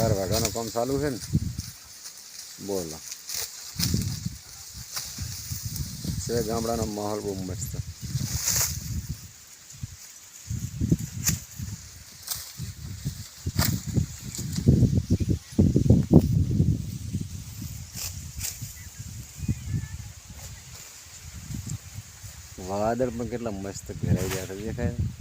ચાર વાગ્યાનું કામ ચાલુ છે ને? બોલો. છે ગામડાનો માહોલ બહુ મસ્ત. વાદળ પણ કેટલા મસ્ત ઘેરાઈ ગયા દેખાય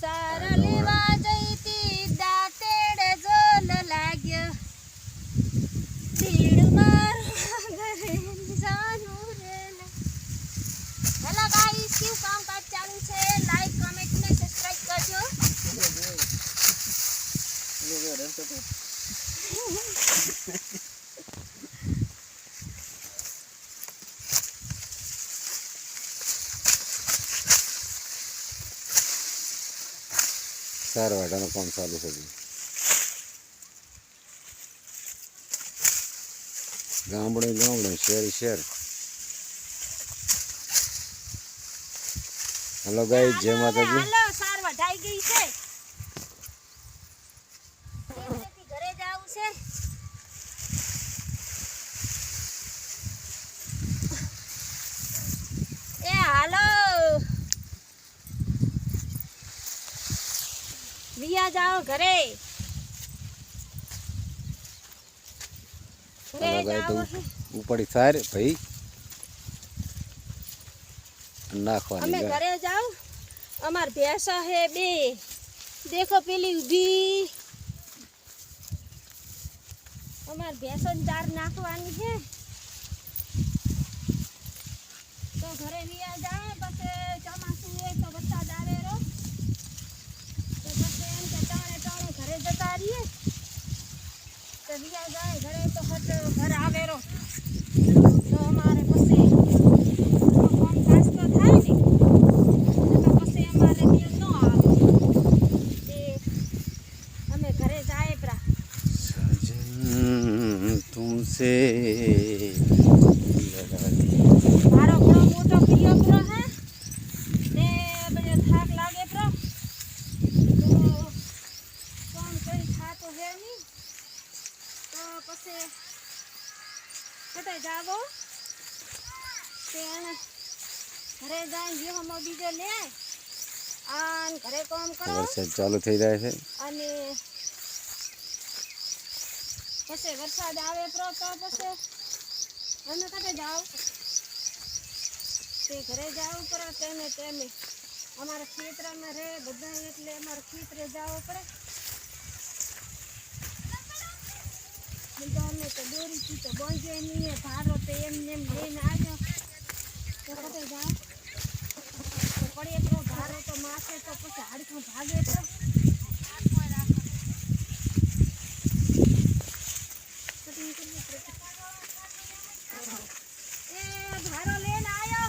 સારા લેવા જઈતી દાંતેડ જોલ લાગ્યો. ભીડ મારવા ઘરે જાનું રે. હેલો ગાઈસ કેવું કામકાજ ચાલુ છે? લાઈક કમેન્ટ ને સબસ્ક્રાઇબ કરજો. ચાર વાગ્યાનું કામ ચાલુ છે ગામડે ગામડે શહેર શહેર હલો ગાઈ જય માતાજી. ઘરે જાવું છે એ હાલો વિયા જાઓ ઘરે. ઉપાડી સાર ભાઈ. નાખવાની અમે ઘરે જાઓ. અમાર ભેંસા હે બે. દેખો પેલી ઊભી. અમાર ભેંસો ચાર નાખવાની છે તો ઘરે વિયા જાય પછી ચોમાસું હોય તો વરસાદ આવે રો તો પછી એમ કે ટાણે ટાણે ઘરે તો વિયા જાય ઘરે તો હટ ઘર આવેરો. તો અમારે પછી ફોન કાજ તો થાય ને, તો પછી અમારે ન આવે. તે અમે ઘરે જાય પ્રા. સજન તુમસે મારો ઘણો મોટો પ્રિય પ્રો હે ને બધે થાક લાગે પ્રો તો કોણ કઈ થાતો હે નહીં તો પછી કટે જાવો. તે એને ઘરે જાય ગયો બીજો લે. આન ઘરે કામ કરો. વરસાદ ચાલુ થઈ જાય છે. અને પછી વરસાદ આવે પ્રો તો પછી અમે કટે જાવ તે ઘરે જાવું પડે તેને તેમે અમારા ખેતરમાં રહે બધા એટલે અમારા ખેતરે જવું પડે અમે તો દોરીથી તો બોલજો નહીં ભારો તો એમને એમ લઈને આવ્યો. તો પડે એટલો ભારો તો માસે તો પછી હાડકું ભાગે તો. એ ભારો લઈને આવ્યો.